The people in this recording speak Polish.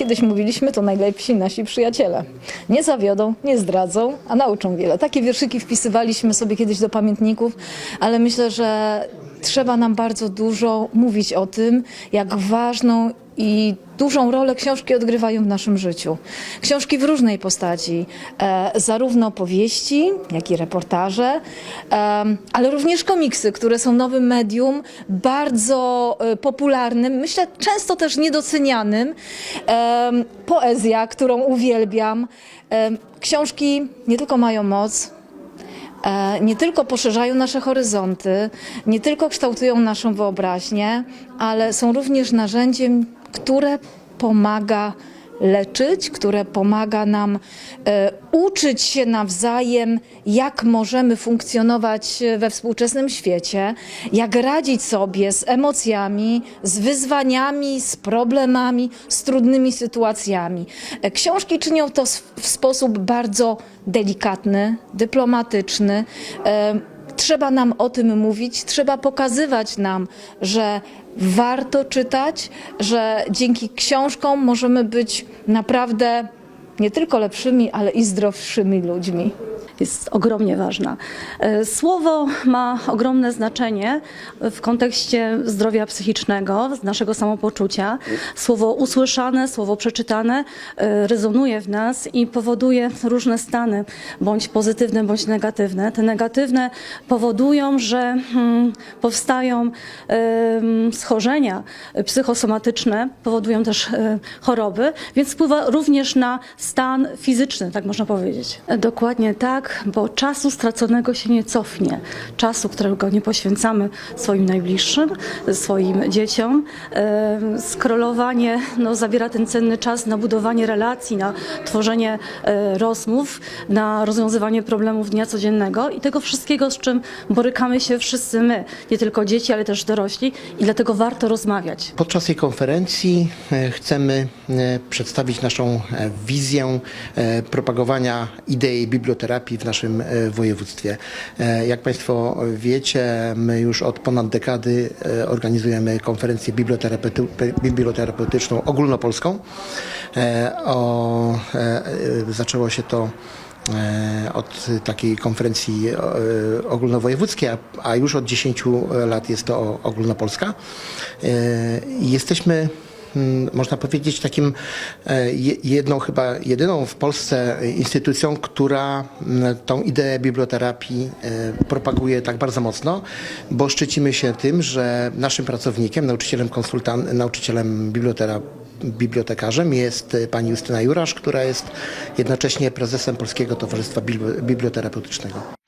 kiedyś mówiliśmy, to najlepsi nasi przyjaciele. Nie zawiodą, nie zdradzą, a nauczą wiele. Takie wierszyki wpisywaliśmy sobie kiedyś do pamiętników, ale myślę, że trzeba nam bardzo dużo mówić o tym, jak ważną i dużą rolę książki odgrywają w naszym życiu. Książki w różnej postaci, e, zarówno powieści, jak i reportaże, em, ale również komiksy, które są nowym medium, bardzo e, popularnym, myślę często też niedocenianym. Poezja, którą uwielbiam. Książki nie tylko mają moc, E, nie tylko poszerzają nasze horyzonty, nie tylko kształtują naszą wyobraźnię, ale są również narzędziem, które pomaga leczyć, które pomaga nam e, uczyć się nawzajem, jak możemy funkcjonować we współczesnym świecie, jak radzić sobie z emocjami, z wyzwaniami, z problemami, z trudnymi sytuacjami. E, Książki czynią to w sposób bardzo delikatny, dyplomatyczny. Trzeba nam o tym mówić, trzeba pokazywać nam, że warto czytać, że dzięki książkom możemy być naprawdę nie tylko lepszymi, ale i zdrowszymi ludźmi. Jest ogromnie ważna. E, Słowo ma ogromne znaczenie w kontekście zdrowia psychicznego, naszego samopoczucia. Słowo usłyszane, słowo przeczytane e, rezonuje w nas i powoduje różne stany, bądź pozytywne, bądź negatywne. Te negatywne powodują, że hmm, powstają em, schorzenia psychosomatyczne, powodują też e, choroby, więc wpływa również na stan fizyczny, tak można powiedzieć. E, Dokładnie tak, bo czasu straconego się nie cofnie. Czasu, którego nie poświęcamy swoim najbliższym, swoim dzieciom. Skrolowanie no, zabiera ten cenny czas na budowanie relacji, na tworzenie e, rozmów, na rozwiązywanie problemów dnia codziennego i tego wszystkiego, z czym borykamy się wszyscy my, nie tylko dzieci, ale też dorośli i dlatego warto rozmawiać. Podczas tej konferencji e, chcemy e, przedstawić naszą wizję propagowania idei biblioterapii w naszym e, województwie. E, Jak Państwo wiecie, my już od ponad dekady e, organizujemy konferencję biblioterapeuty- biblioterapeutyczną ogólnopolską. O, zaczęło się to od takiej konferencji ogólnowojewódzkiej, a- już od 10 lat jest to ogólnopolska. Jesteśmy można powiedzieć, takim e, je- jedną, chyba jedyną w Polsce instytucją, która mm, tą ideę biblioterapii e, propaguje tak bardzo mocno, bo szczycimy się tym, że naszym pracownikiem, nauczycielem konsultan, nauczycielem bibliotera, bibliotekarzem jest e, pani Justyna Jurasz, która jest jednocześnie prezesem Polskiego Towarzystwa Bibli- Biblioterapeutycznego.